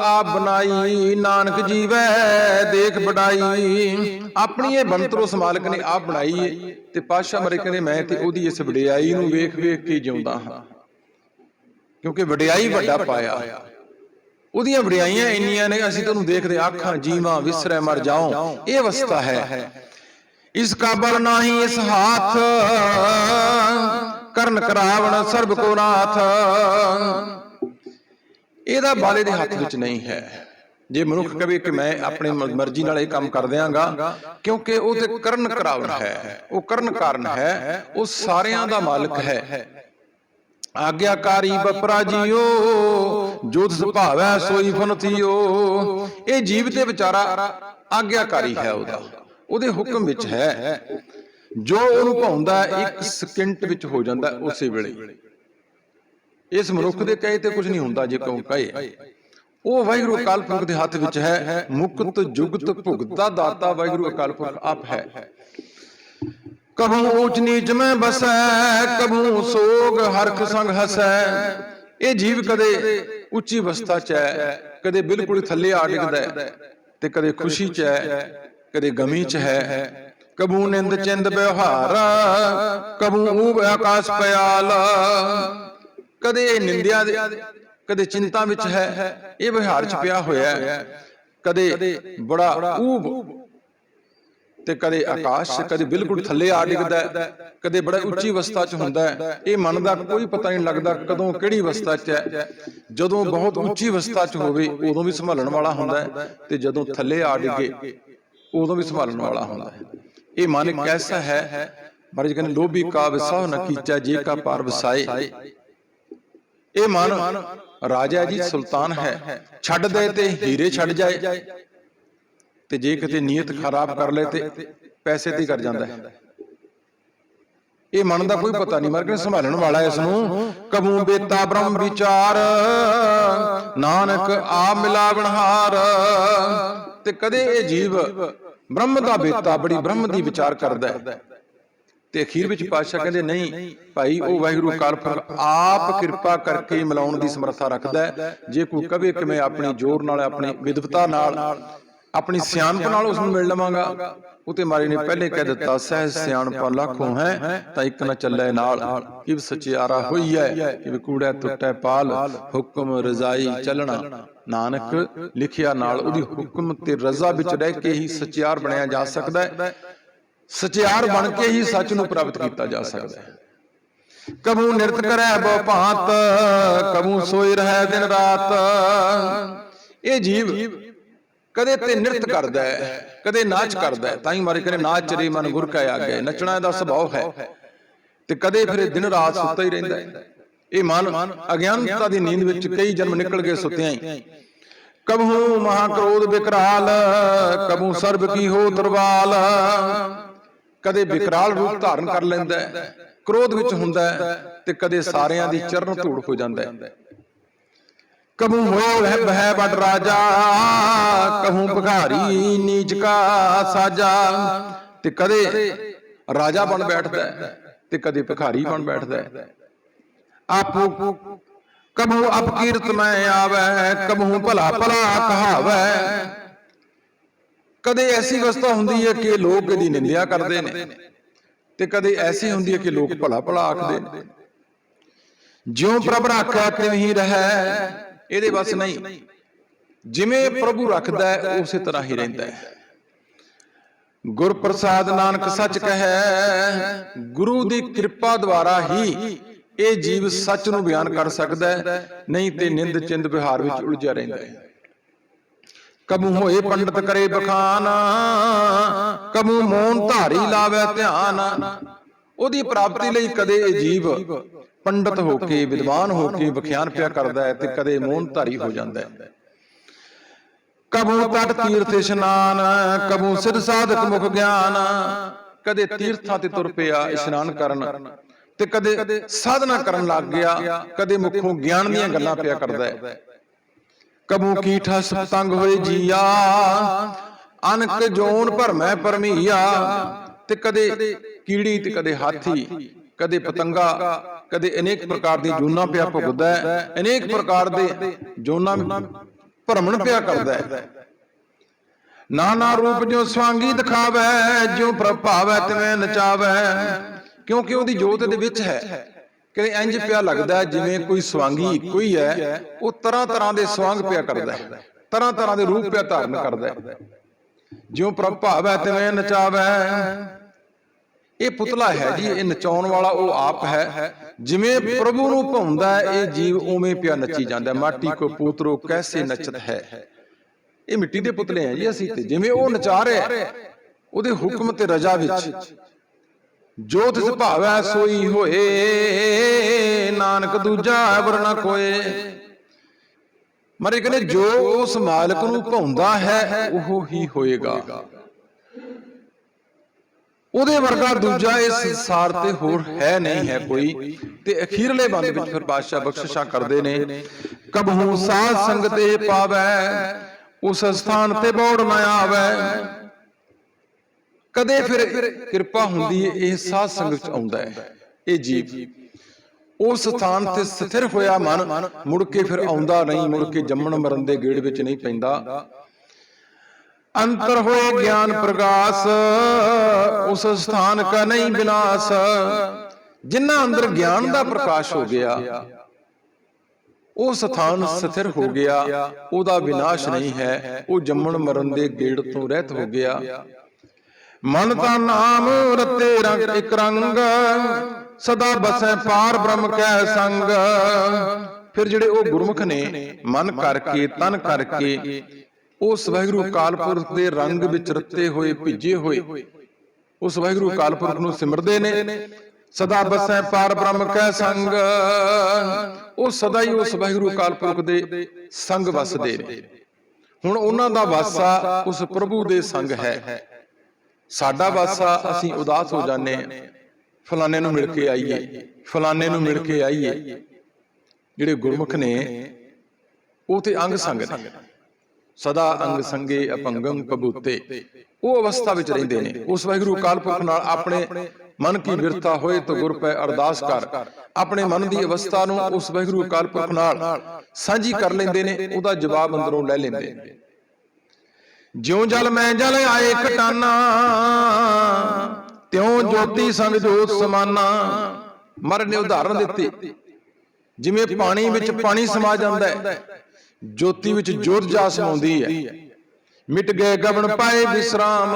ਆਪ ਬਣਾਈ, ਨਾਨਕ ਜੀਵੈ, ਦੇਖ ਬੜਾਈ ਆਪਣੀ ਇਹ ਬਣਤਰ ਉਸ ਮਾਲਕ ਨੇ ਆਪ ਬਣਾਈ ਏ ਤੇ ਪਾਤਸ਼ਾਹ ਮਰੇ ਕਹਿੰਦੇ, ਮੈਂ ਤੇ ਉਹਦੀ ਇਸ ਵਡਿਆਈ ਨੂੰ ਵੇਖ ਵੇਖ ਕੇ ਜਿਉਂਦਾ ਹਾਂ। ਕਿਉਂਕਿ ਵਡਿਆਈ ਵੱਡਾ ਪਾਇਆ। ਉਹਦੀਆਂ ਵਡਿਆਈਆਂ ਇੰਨੀਆਂ ਨੇ, ਅਸੀਂ ਤੁਹਾਨੂੰ ਦੇਖਦੇ ਆਖਾਂ, ਜੀਵਾਂ ਵਿਸਰੈ, ਮਰ ਜਾਉ। ਇਹ ਅਵਸਥਾ ਹੈ। ਇਸ ਕਾਬਲ ਨਾਹੀ ਇਸ ਹਾਥ ਕਰਨ ਕਰਾਵਣ ਸਰਬ ਕੋ ਨਾਥ। ਇਹਦਾ ਬਾਲੇ ਦੇ ਹੱਥ ਵਿੱਚ ਨਹੀਂ ਹੈ। ਜੇ ਮਨੁੱਖ ਕਵੇ ਕਿ ਮੈਂ ਆਪਣੀ ਮਰਜ਼ੀ ਨਾਲ ਇਹ ਕੰਮ ਕਰ ਦਿਆਂਗਾ, ਕਿਉਂਕਿ ਉਹ ਤੇ ਕਰਨ ਕਰਾਵਣ ਹੈ, ਉਹ ਕਰਨ ਕਾਰਨ ਹੈ, ਉਹ ਸਾਰਿਆਂ ਦਾ ਮਾਲਕ ਹੈ। ਆਗਿਆਕਾਰੀ ਬਪਰਾ ਜੀਓ, ਜੋਤ ਸੁਭਾਵੈ ਸੋਈ ਫਨਥਿਓ ਇਹ ਜੀਵ ਤੇ ਵਿਚਾਰਾ ਆਗਿਆਕਾਰੀ ਹੈ ਉਹਦਾ। ਉਹਦੇ ਹੁਕਮ ਵਿੱਚ ਹੈ ਜੋ ਉਹਨੂੰ ਭਾਉਂਦਾ ਇੱਕ ਸਕਿੰਟ ਵਿੱਚ ਹੋ ਜਾਂਦਾ ਉਸੇ ਵੇਲੇ। ਇਸ ਮਨੁੱਖ ਦੇ ਕਹੇ ਤੇ ਕੁਝ ਨਹੀਂ ਹੁੰਦਾ ਜੇ ਕਹੋ ਕਹੇ। ਉਹ ਵਾਹਿਗੁਰੂ ਅਕਾਲ ਪੁਰਖ ਦੇ ਹੱਥ ਵਿੱਚ ਹੈ ਮੁਕਤ ਜੁਗਤ ਭੁਗਤਾ ਦਾਤਾ ਵਾਹਿਗੁਰੂ ਅਕਾਲ ਪੁਰਖ ਆਪ ਹੈ। ਕਬੂ ਊਚ ਨੀਚ ਮੈਂ ਬਸੈ ਕਬੂ ਸੋਗ ਹਰਖ ਸੰਗ ਹਸੈ। ਇਹ ਜੀਵ ਕਦੇ ਉੱਚੀ ਅਵਸਥਾ ਚ ਹੈ ਕਦੇ ਬਿਲਕੁਲ ਥੱਲੇ ਆ ਡਿੱਗਦਾ ਹੈ ਤੇ ਕਦੇ ਖੁਸ਼ੀ ਚ ਹੈ ਕਦੇ ਗਮੀ ਚ ਹੈ। ਕਬੂ ਨਿੰਦ ਚਿੰਦ ਵਿਵਹਾਰ ਕਬੂ ਊਬ ਆਕਾਸ਼ ਪਿਆਲ। ਕਦੇ ਨਿੰਦਿਆ ਦੇ ਕਦੇ ਚਿੰਤਾ ਵਿੱਚ ਹੈ, ਇਹ ਵਿਹਾਰ ਚ ਪਿਆ ਹੋਇਆ ਹੈ। ਕਦੇ ਬੜਾ ਊਬ ਤੇ ਕਦੇ ਆਕਾਸ਼, ਕਦੇ ਬਿਲਕੁਲ ਥੱਲੇ ਆ ਡਿੱਗਦਾ ਹੈ। ਕਦੇ ਬੜਾ ਉੱਚੀ ਅਵਸਥਾ 'ਚ ਹੁੰਦਾ ਹੈ। ਇਹ ਮਨ ਦਾ ਕੋਈ ਪਤਾ ਨਹੀਂ ਲੱਗਦਾ ਕਦੋਂ ਕਿਹੜੀ ਅਵਸਥਾ 'ਚ ਹੈ। ਜਦੋਂ ਬਹੁਤ ਉੱਚੀ ਅਵਸਥਾ 'ਚ ਹੋਵੇ, ਉਦੋਂ ਵੀ ਸੰਭਾਲਣ ਵਾਲਾ ਹੁੰਦਾ ਹੈ ਤੇ ਜਦੋਂ ਥੱਲੇ ਆ ਡਿੱਗੇ, ਉਦੋਂ ਵੀ ਸੰਭਾਲਣ ਵਾਲਾ ਹੁੰਦਾ ਹੈ। ਇਹ ਮਨ ਕੈਸਾ ਹੈ? ਮਹਾਰਾਜ ਕਹਿੰਦੇ ਲੋਭੀ ਕਾ ਵਿਸਾਹ ਨ ਕੀਚਾ ਜੇ ਕਾ ਪਾਰ ਵਸਾਏ। ਇਹ ਮਨ ਰਾਜਾ ਜੀ ਸੁਲਤਾਨ ਹੈ। ਛੱਡ ਦੇ ਤੇ ਹੀਰੇ ਛੱਡ ਜਾਏ। ਤੇ ਜੇ ਕਿਤੇ ਨੀਅਤ ਖਰਾਬ ਕਰ ਲੈ ਤੇ ਪੈਸੇ ਤੇ ਕਰ ਜਾਂਦਾ ਹੈ। ਇਹ ਮਨ ਦਾ ਕੋਈ ਪਤਾ ਨਹੀਂ ਮਰ ਕੇ ਸੰਭਾਲਣ ਵਾਲਾ ਇਸ ਨੂੰ ਕਬੂ ਬੇਤਾ ਬ੍ਰਹਮ ਵਿਚਾਰ। ਨਾਨਕ ਆ ਮਿਲਾਵਣਹਾਰ। ਤੇ ਕਦੇ ਇਹ ਜੀਵ ਬ੍ਰਹਮ ਦਾ ਬੇਤਾ ਬੜੀ ਬ੍ਰਹਮ ਦੀ ਵਿਚਾਰ ਕਰਦਾ ਹੈ। ਤੇ ਅਖੀਰ ਵਿੱਚ ਪਾਤਸ਼ਾਹ ਕਹਿੰਦੇ ਨਹੀਂ ਭਾਈ ਉਹ ਵਾਹਿਗੁਰੂ ਅਕਾਲ ਪੁਰਖ ਆਪ ਕਿਰਪਾ ਕਰਕੇ ਮਿਲਾਉਣ ਦੀ ਸਮਰੱਥਾ ਰੱਖਦਾ ਹੈ। ਜੇ ਕੋਈ ਕਵੇ ਕਿ ਮੈਂ ਆਪਣੀ ਜ਼ੋਰ ਨਾਲ ਆਪਣੀ ਵਿਦਵਤਾ ਨਾਲ ਆਪਣੀ ਸਿਆਣਪ ਨਾਲ ਉਸ ਨੂੰ ਮਿਲ ਲਵਾਂਗਾ। ਉਹ ਮਾਰੇ ਨੇ ਪਹਿਲੇ ਕਹਿ ਦਿੱਤਾ ਸਹਿ ਸਿਆਣਪਾ ਲੱਖੋਂ ਹੈ, ਤਾਂ ਇੱਕ ਨਾ ਚੱਲੇ ਨਾਲ। ਕਿਵ ਸਚਿਆਰਾ ਹੋਈ ਹੈ ਕਿਵ ਕੂੜਾ ਟੁੱਟੈ ਪਾਲ, ਹੁਕਮ ਰਜ਼ਾਈ ਚੱਲਣਾ। ਨਾਨਕ ਲਿਖਿਆ ਨਾਲ ਉਹਦੀ ਹੁਕਮ ਤੇ ਰਜ਼ਾ ਵਿੱਚ ਰਹਿ ਕੇ ਹੀ ਸਚਿਆਰ ਬਣਿਆ ਜਾ ਸਕਦਾ ਹੈ। ਸਚਿਆਰ ਬਣ ਕੇ ਹੀ ਸੱਚ ਨੂੰ ਪ੍ਰਾਪਤ ਕੀਤਾ ਜਾ ਸਕਦਾ ਹੈ। ਕਬੂ ਨਿਰਤ ਕਰੈ ਬਹੁ ਭਾਂਤ ਕਬੂ ਸੋਈ ਰਹਿ ਦਿਨ ਰਾਤ। ਇਹ ਜੀਵ ਕਦੇ ਤੇ ਨਿਰਤ ਕਰਦਾ ਹੈ ਕਦੇ ਨਾਚ ਕਰਦਾ ਹੈ ਤਾਂ ਹੀ ਮਾਰੇ ਕਰੇ ਨਾਚ ਰੇ ਮਨ ਗੁਰ ਕਾ ਆਗੇ ਨੱਚਣਾ ਦਾ ਸੁਭਾਅ ਹੈ। ਤੇ ਕਦੇ ਫਿਰ ਦਿਨ ਰਾਤ ਸੁੱਤਾ ਹੀ ਰਹਿੰਦਾ ਹੈ। ਇਹ ਮਨ ਅਗਿਆਨਤਾ ਦੀ ਨੀਂਦ ਵਿੱਚ ਕਈ ਜਨਮ ਨਿਕਲ ਗਏ ਸੁੱਤਿਆਂ ਹੀ। ਕਬਹੂ ਮਹਾ ਕ੍ਰੋਧ ਬਿਕਰਾਲ ਕਬੂ ਸਰਬ ਕੀ ਹੋ ਦਰਬਾਲ ਕਦੇ ਬਿਕਰਾਲ ਰੂਪ ਧਾਰਨ ਕਰ ਲੈਂਦਾ ਹੈ ਕ੍ਰੋਧ ਵਿੱਚ ਹੁੰਦਾ ਹੈ ਤੇ ਕਦੇ ਸਾਰਿਆਂ ਦੀ ਚਰਨ ਧੂੜ ਹੋ ਜਾਂਦਾ ਹੈ। ਕਬੂ ਹੋਇ ਹੈ ਬਹਿ ਬੜ ਰਾਜਾ, ਕਹੂੰ ਭਿਖਾਰੀ ਨੀਚ ਕਾ ਸਾਜਾ। ਤੇ ਕਦੇ ਰਾਜਾ ਬਣ ਬੈਠਦਾ ਤੇ ਕਦੇ ਭਿਖਾਰੀ ਬਣ ਬੈਠਦਾ ਆਪੂ ਕਬੂ ਅਪਕੀਰਤ ਮੈਂ ਆਵੈ, ਕਬੂ ਭਲਾ ਭਲਾ ਕਹਾਵੈ। ਕਦੇ ਐਸੀ ਅਵਸਥਾ ਹੁੰਦੀ ਹੈ ਕਿ ਲੋਕ ਇਹਦੀ ਨਿੰਦਿਆ ਕਰਦੇ ਨੇ ਤੇ ਕਦੇ ਐਸੀ ਹੁੰਦੀ ਹੈ ਕਿ ਲੋਕ ਭਲਾ ਭਲਾ ਆਖਦੇ ਨੇ। ਜਿਉ ਪ੍ਰਭ ਰਾਖਿਆ ਤਿਵੇਂ ਹੀ ਰਹੈ ਇਹਦੇ ਬਸ ਨਹੀਂ। ਜਿਵੇਂ ਪ੍ਰਭੂ ਰੱਖਦਾ ਹੈ, ਉਸੇ ਤਰ੍ਹਾਂ ਹੀ ਰਹਿੰਦਾ ਹੈ। ਗੁਰ ਨਾਨਕ ਸੱਚ ਕਹੈ, ਗੁਰੂ ਦੀ ਕਿਰਪਾ ਦੁਆਰਾ ਹੀ ਇਹ ਜੀਵ ਸੱਚ ਨੂੰ ਬਿਆਨ ਕਰ ਸਕਦਾ ਹੈ, ਨਹੀਂ ਤੇ ਨਿੰਦ ਚਿੰਦ ਵਿਹਾਰ ਵਿੱਚ ਉਲਝਿਆ ਰਹਿੰਦਾ ਹੈ। ਕਬੂ ਹੋਏ ਪੰਡਤ ਕਰੇ ਬਖਾਨ, ਕਬੂ ਮੋਨ ਧਾਰੀ ਲਾਵੇ ਧਿਆਨ। ਉਹਦੀ ਪ੍ਰਾਪਤੀ ਲਈ ਕਦੇ ਇਹ ਜੀਵ ਪੰਡਤ ਹੋ ਕੇ ਵਿਦਵਾਨ ਹੋ ਕੇ ਵਿਖਿਆਨ ਪਿਆ ਕਰਦਾ ਹੈ ਤੇ ਕਦੇ ਮੋਨ ਧਾਰੀ ਹੋ ਜਾਂਦਾ ਹੈ ਕਬੂ ਤਟ ਤੀਰਥ ਇਸ਼ਨਾਨ ਕਬੂ ਸਿਧ ਸਾਧਕ ਮੁਖ ਗਿਆਨ ਕਦੇ ਤੀਰਥਾਂ ਤੇ ਤੁਰ ਪਿਆ ਇਸ਼ਨਾਨ ਕਰਨ ਤੇ ਕਦੇ ਸਾਧਨਾ ਕਰਨ ਲੱਗ ਗਿਆ ਕਦੇ ਮੁਖੋਂ ਗਿਆਨ ਦੀਆਂ ਗੱਲਾਂ ਪਿਆ ਕਰਦਾ ਹੈ। ਕਬੂ ਕੀਠਾ ਸਤੰਗ ਹੋਏ ਜੀਆ ਅਨਕ ਜੋਨ ਭਰਮੈ ਪਰਮੀਆ। ਤੇ ਕਦੇ ਕੀੜੀ ਤੇ ਕਦੇ ਹਾਥੀ ਕਦੇ ਪਤੰਗਾ। ਕਦੇ ਅਨੇਕ ਪ੍ਰਕਾਰ ਦੀ ਜੂਨਾ ਪਿਆ ਭੁਗਦਾ ਹੈ, ਅਨੇਕ ਪ੍ਰਕਾਰ ਦੇ ਜੋਨਾ ਭਰਮਣ ਪਿਆ ਕਰਦਾ ਹੈ। ਨਾਨਾ ਰੂਪ ਜੋ ਸਵਾਂਗੀ ਦਿਖਾਵੇ, ਜਿਉ ਪ੍ਰਭਾਵੈ ਤਿਵੇਂ ਨਚਾਵੇ, ਕਿਉਂਕਿ ਉਹਦੀ ਜੋਤ ਦੇ ਵਿੱਚ ਹੈ। ਕਿ ਇੰਜ ਪਿਆ ਲੱਗਦਾ ਜਿਵੇਂ ਕੋਈ ਸਵਾਂਗੀ ਇੱਕੋ ਹੀ ਹੈ, ਉਹ ਤਰ੍ਹਾਂ ਤਰ੍ਹਾਂ ਦੇ ਸਵਾਂਗ ਪਿਆ ਕਰਦਾ ਹੈ, ਤਰ੍ਹਾਂ ਤਰ੍ਹਾਂ ਦੇ ਰੂਪ ਪਿਆ ਧਾਰਨ ਕਰਦਾ ਹੈ। ਜਿਉ ਪ੍ਰਭਾਵੈ ਤਿਵੇਂ ਨਚਾਵੇ ਇਹ ਪੁਤਲਾ ਹੈ ਜੀ, ਇਹ ਨਚਾਉਣ ਵਾਲਾ ਉਹ ਆਪ ਹੈ। ਜਿਵੇਂ ਪ੍ਰਭੂ ਨੂੰ ਭਾਉਂਦਾ ਹੈ, ਇਹ ਜੀਵ ਉਵੇਂ ਪਿਆ ਨੱਚੀ ਜਾਂਦਾ ਮਾਟੀ ਕੋ ਪੂਤਰੋ ਕੈਸੇ ਨਚਤ ਹੈ? ਇਹ ਮਿੱਟੀ ਦੇ ਪੁਤਲੇ ਆ ਜੀ ਅਸੀਂ ਤੇ। ਜਿਵੇਂ ਉਹ ਨਚਾ ਰਿਹਾ ਉਹਦੇ ਹੁਕਮ ਤੇ ਰਜ਼ਾ ਵਿੱਚ। ਜੋ ਤਿਸ ਭਾਵੈ ਸੋਈ ਹੋਏ, ਨਾਨਕ ਦੂਜਾ ਅਬਰ ਕੋਏ ਮਰੇ ਕਹਿੰਦੇ, ਜੋ ਉਸ ਮਾਲਕ ਨੂੰ ਭਾਉਂਦਾ ਹੈ, ਉਹ ਹੀ ਹੋਏਗਾ। ਉਹਦੇ ਵਰਗਾ ਦੂਜਾ ਇਸ ਸੰਸਾਰ ਤੇ ਹੋਰ ਹੈ ਨਹੀਂ ਹੈ ਕੋਈ। ਤੇ ਅਖੀਰਲੇ ਬੰਦ ਵਿੱਚ ਫਿਰ ਬਾਦਸ਼ਾਹ ਬਖਸ਼ਿਸ਼ਾਂ ਕਰਦੇ ਨੇ। ਕਬਹੂ ਸਾਧ ਸੰਗ ਤੇ ਪਾਵੈ ਉਸ ਸਥਾਨ ਤੇ ਬੋੜ ਨਾ ਆਵੈ। ਕਦੇ ਫਿਰ ਕਿਰਪਾ ਹੁੰਦੀ ਹੈ ਇਹ ਸਾਧ ਸੰਗ ਵਿੱਚ ਆਉਂਦਾ ਹੈ ਇਹ ਜੀਵ। ਉਸ ਸਥਾਨ ਤੇ ਸਥਿਰ ਹੋਇਆ ਮਨ ਮੁੜ ਕੇ ਫਿਰ ਆਉਂਦਾ ਨਹੀਂ ਮੁੜ ਕੇ ਜੰਮਣ ਮਰਨ ਦੇ ਗੇੜ ਵਿੱਚ ਨਹੀਂ ਪੈਂਦਾ। ਅੰਤਰ ਹੋਏ ਗਿਆਨ ਪ੍ਰਗਾਸ, ਉਸ ਸਥਾਨ ਕਾ ਨਹੀਂ ਵਿਨਾਸ਼, ਜਿਨ੍ਹਾਂ ਅੰਦਰ ਗਿਆਨ ਦਾ ਪ੍ਰਕਾਸ਼ ਹੋ ਗਿਆ, ਉਹ ਸਥਾਨ ਸਥਿਰ ਹੋ ਗਿਆ, ਉਹਦਾ ਵਿਨਾਸ਼ ਨਹੀਂ ਹੈ, ਉਹ ਜੰਮਣ ਮਰਨ ਦੇ ਗੇੜ ਤੋਂ ਰਹਿਤ ਹੋ ਗਿਆ। ਮਨ ਤਾਂ ਨਾਮ ਰਤੇ ਰੰਗ, ਇੱਕ ਰੰਗ, ਸਦਾ ਬਸੈ ਪਾਰ ਬ੍ਰਹਮ ਕੈ ਸੰਗ। ਫਿਰ ਜਿਹੜੇ ਉਹ ਗੁਰਮੁਖ ਨੇ, ਮਨ ਕਰਕੇ, ਤਨ ਕਰਕੇ ਉਸ ਵਾਹਿਗੁਰੂ ਕਾਲਪੁਰਖ ਦੇ ਰੰਗ ਵਿੱਚ ਰਤੇ ਹੋਏ ਭਿੱਜੇ ਹੋਏ। ਉਸ ਵਾਹਿਗੁਰੂ ਕਾਲਪੁਰਖ ਨੂੰ ਸਿਮਰਦੇ ਨੇ। ਸਦਾ ਬਸੈ ਪਾਰ ਬ੍ਰਹਮ ਕੈ ਸੰਗ। ਉਹ ਸਦਾ ਹੀ ਉਸ ਵਾਹਿਗੁਰੂ ਕਾਲਪੁਰਖ ਦੇ ਸੰਗ ਵਸਦੇ ਨੇ। ਹੁਣ ਉਹਨਾਂ ਦਾ ਵਾਸਾ ਉਸ ਪ੍ਰਭੂ ਦੇ ਸੰਗ ਹੈ। ਸਾਡਾ ਵਾਸਾ ਅਸੀਂ ਉਦਾਸ ਹੋ ਜਾਂਦੇ ਹਾਂ। ਫਲਾਣੇ ਨੂੰ ਮਿਲ ਕੇ ਆਈਏ। ਫਲਾਣੇ ਨੂੰ ਮਿਲ ਕੇ ਆਈਏ। ਜਿਹੜੇ ਗੁਰਮੁਖ ਨੇ ਉਹ ਤੇ ਅੰਗ ਸੰਗ ਨੇ ਸਦਾ ਅੰਗ ਸੰਗੇ ਅਪੰਗੰ ਕਬੂਤੇ। ਉਹ ਅਵਸਥਾ ਵਿੱਚ ਰਹਿੰਦੇ ਨੇ। ਉਸ ਵਾਹਿਗੁਰੂ ਕਾਲਪੁਰਖ ਨਾਲ ਆਪਣੇ ਮਨ ਕੀ ਬਿਰਤਾ ਹੋਏ ਤਾਂ ਗੁਰ ਪੈ ਅਰਦਾਸ ਕਰ। ਆਪਣੇ ਮਨ ਦੀ ਅਵਸਥਾ ਨੂੰ ਉਸ ਵਾਹਿਗੁਰੂ ਕਾਲਪੁਰਖ ਨਾਲ ਸਾਂਝੀ ਕਰ ਲੈਂਦੇ ਨੇ ਉਹਦਾ ਜਵਾਬ ਅੰਦਰੋਂ ਲੈ ਲੈਂਦੇ ਨੇ। ਜਿਉ ਜਲ ਮੈਂ ਜਲ ਆਏ ਕਟਾਨਾ ਤਿਉ ਜੋਤੀ ਸੰਗ ਜੋਤ ਸਮਾਨਾ। ਮਰ ਨੇ ਉਦਾਹਰਨ ਦਿੱਤੀ। ਜਿਵੇਂ ਪਾਣੀ ਵਿੱਚ ਪਾਣੀ ਸਮਾ ਜਾਂਦਾ ਹੈ। ਜੋਤੀ ਵਿੱਚ ਜੋਤ ਜਾ ਸਮਾਉਂਦੀ ਹੈ। ਮਿਟ ਗਏ ਗਵਨ ਪਾਏ ਵਿਸਰਾਮ।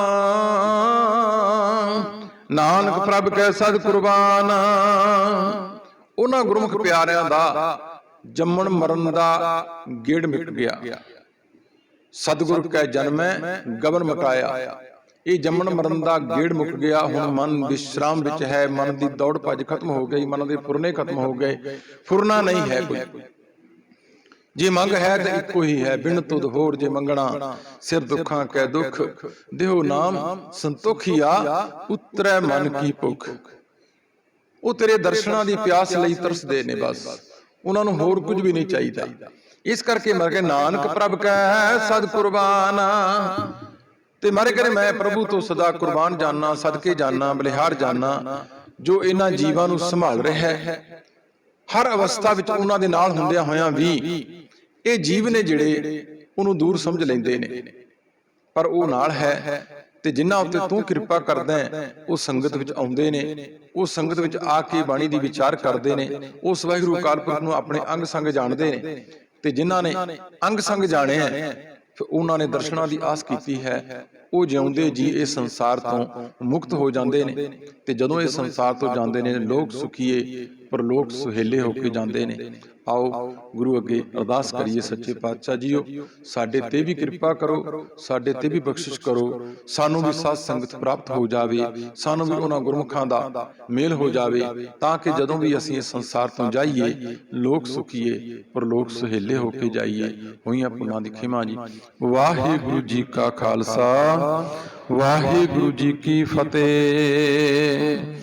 ਨਾਨਕ ਪ੍ਰਭ ਕੈ ਸਦ ਕੁਰਬਾਨ। ਉਹਨਾਂ ਗੁਰਮੁਖ ਪਿਆਰਿਆਂ ਦਾ ਜੰਮਣ ਮਰਨ ਦਾ ਗੇੜ ਮਿਟ ਗਿਆ। ਸਤਿਗੁਰ ਕੈ ਜਨਮੈ ਗਵਨ ਮਟਾਇਆ। ਇਹ ਜੰਮਣ ਮਰਨ ਦਾ ਗੇੜ ਮੁੱਕ ਗਿਆ ਹੁਣ ਮਨ ਵਿਸ਼ਰਾਮ ਵਿੱਚ ਹੈ ਮਨ ਦੀ ਦੌੜ ਭੱਜ ਖਤਮ ਹੋ ਗਈ ਮਨ ਦੇ ਫੁਰਨੇ ਖਤਮ ਹੋ ਗਏ। ਫੁਰਨਾ ਨਹੀਂ ਹੈ ਕੋਈ। ਜੇ ਮੰਗ ਹੈ ਤਾਂ ਇੱਕੋ ਹੀ ਹੈ ਬਿਨ ਤੁਧ ਹੋਰ ਜੇ ਮੰਗਣਾ ਸਿਰ ਦੁੱਖਾਂ ਕੈ ਦੁੱਖ ਦੇਹੋ ਨਾਮ ਸੰਤੋਖੀਆ ਉਤਰੈ ਮਨ ਕੀ ਭੁਖ। ਉਹ ਤੇਰੇ ਦਰਸ਼ਨਾਂ ਦੀ ਪਿਆਸ ਲਈ ਤਰਸਦੇ ਨੇ ਬਸ। ਉਹਨਾਂ ਨੂੰ ਹੋਰ ਕੁਝ ਵੀ ਨਹੀਂ ਚਾਹੀਦਾ। ਇਸ ਕਰਕੇ ਮਰ ਕੇ ਨਾਨਕ ਪ੍ਰਭ ਕੈ ਸਦ ਕੁਰਬਾਨ। ਤੇ ਮਾਰੇ ਕਰੇ ਮੈਂ ਪ੍ਰਭੂ ਤੋਂ ਸਦਾ ਕੁਰਬਾਨ ਜਾਨਾ ਸਦਕੇ ਜਾਨਾ ਬਲਿਹਾਰ ਜਾਨਾ ਜੋ ਇਹਨਾਂ ਜੀਵਾਂ ਨੂੰ ਸੰਭਾਲ ਰਿਹਾ ਹੈ। ਹਰ ਅਵਸਥਾ ਵਿੱਚ ਉਹਨਾਂ ਦੇ ਨਾਲ ਹੁੰਦਿਆਂ ਹੋਇਆਂ ਵੀ ਇਹ ਜੀਵ ਨੇ ਜਿਹੜੇ ਉਹਨੂੰ ਦੂਰ ਸਮਝ ਲੈਂਦੇ ਨੇ। ਪਰ ਉਹ ਨਾਲ ਹੈ ਤੇ ਜਿਨ੍ਹਾਂ ਉੱਤੇ ਤੂੰ ਕਿਰਪਾ ਕਰਦਾ ਹੈ ਉਹ ਸੰਗਤ ਵਿੱਚ ਆਉਂਦੇ ਨੇ ਉਹ ਸੰਗਤ ਵਿੱਚ ਆ ਕੇ ਬਾਣੀ ਦੀ ਵਿਚਾਰ ਕਰਦੇ ਨੇ ਉਸ ਵਾਹਿਗੁਰੂ ਕਾਲਪੁਰਖ ਨੂੰ ਆਪਣੇ ਅੰਗ ਸੰਗ ਜਾਣਦੇ ਨੇ। ਤੇ ਜਿਨ੍ਹਾਂ ਨੇ ਅੰਗ ਸੰਗ ਜਾਣਿਆ ਫਿਰ ਉਹਨਾਂ ਨੇ ਦਰਸ਼ਨਾਂ ਦੀ ਆਸ ਕੀਤੀ ਹੈ ਉਹ ਜਿਉਂਦੇ ਜੀ ਇਸ ਸੰਸਾਰ ਤੋਂ ਮੁਕਤ ਹੋ ਜਾਂਦੇ ਨੇ। ਤੇ ਜਦੋਂ ਇਹ ਸੰਸਾਰ ਤੋਂ ਜਾਂਦੇ ਨੇ ਲੋਕ ਸੁਖੀਏ ਪਰਲੋਕ ਸੁਹੇਲੇ ਹੋ ਕੇ ਜਾਂਦੇ ਨੇ। ਆਓ ਗੁਰੂ ਅੱਗੇ ਅਰਦਾਸ ਕਰੀਏ ਸੱਚੇ ਪਾਤਸ਼ਾਹ ਜੀਓ। ਸਾਡੇ ਤੇ ਵੀ ਕਿਰਪਾ ਕਰੋ, ਸਾਡੇ ਤੇ ਵੀ ਬਖਸ਼ਿਸ਼ ਕਰੋ। ਸਾਨੂੰ ਵੀ ਸਾਧ ਸੰਗਤ ਪ੍ਰਾਪਤ ਹੋ ਜਾਵੇ, ਸਾਨੂੰ ਵੀ ਉਹਨਾਂ ਗੁਰਮੁਖਾਂ ਦਾ ਮੇਲ ਹੋ ਜਾਵੇ, ਤਾਂ ਕਿ ਜਦੋਂ ਵੀ ਅਸੀਂ ਇਸ ਸੰਸਾਰ ਤੋਂ ਜਾਈਏ, ਲੋਕ ਸੁਖੀਏ, ਪਰਲੋਕ ਸੁਹੇਲੇ ਹੋ ਕੇ ਜਾਈਏ। ਹੋਈਆਂ ਪੁੰਨਾਂ ਦੀ ਖਿਮਾ ਜੀ। ਵਾਹਿਗੁਰੂ ਜੀ ਕਾ ਖਾਲਸਾ, ਵਾਹਿਗੁਰੂ ਜੀ ਕੀ ਫਤਿਹ।